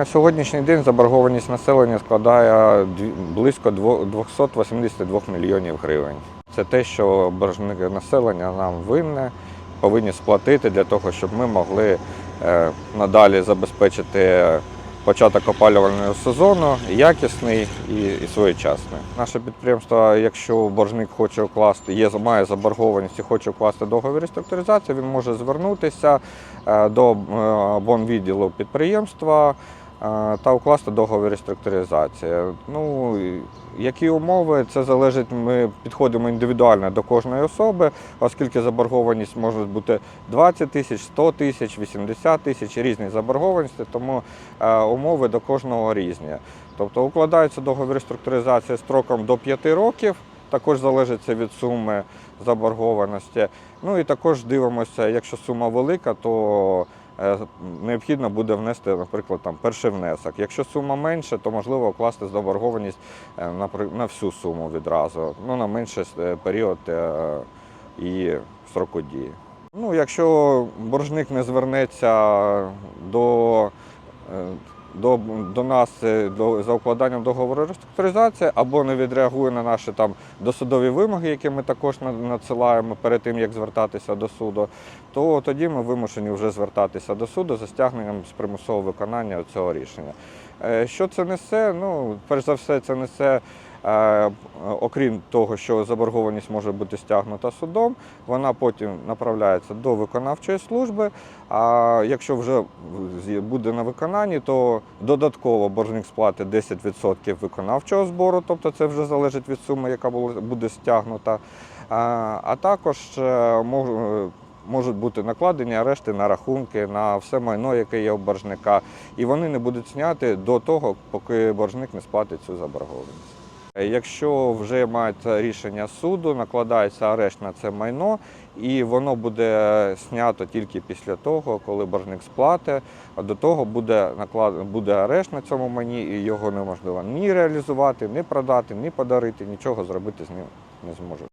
На сьогоднішній день заборгованість населення складає близько дво- 282 мільйонів гривень. Це те, що боржники населення нам винне, повинні сплатити для того, щоб ми могли е, надалі забезпечити початок опалювального сезону якісний і, своєчасний. Наше підприємство, якщо боржник хоче укласти, є має заборгованість і хоче укласти договір реструктуризації, він може звернутися е, до е, бонвідділу підприємства та укласти договір реструктуризації. Ну, які умови, це залежить, ми підходимо індивідуально до кожної особи, оскільки заборгованість може бути 20 тисяч, 100 тисяч, 80 тисяч, різні заборгованості, тому е, умови до кожного різні. Тобто укладається договір реструктуризації строком до 5 років, також залежить це від суми заборгованості. Ну і також дивимося, якщо сума велика, то необхідно буде внести, наприклад, там перший внесок. Якщо сума менша, то можливо вкласти заборгованість е, на всю суму відразу, ну на менший е, період е, і строку дії. Ну, якщо боржник не звернеться до, е, до, до нас е, до, за укладанням договору реструктуризації або не відреагує на наші там досудові вимоги, які ми також на- надсилаємо перед тим, як звертатися до суду, то тоді ми вимушені вже звертатися до суду за стягненням з примусового виконання цього рішення. Е, Що це несе? Ну, перш за все, це несе. Е, Окрім того, що заборгованість може бути стягнута судом, вона потім направляється до виконавчої служби. А якщо вже буде на виконанні, то додатково боржник сплатить 10% виконавчого збору, тобто це вже залежить від суми, яка буде стягнута. А а також е, мож- е, можуть бути накладені арешти на рахунки, на все майно, яке є у боржника, і вони не будуть зняти до того, поки боржник не сплатить цю заборгованість. Е, Якщо вже мається рішення суду, накладається арешт на це майно, і воно буде знято тільки після того, коли боржник сплатить. А До того буде наклад... буде арешт на цьому майні, і його неможливо ні реалізувати, ні продати, ні подарити, нічого зробити з ним не зможе.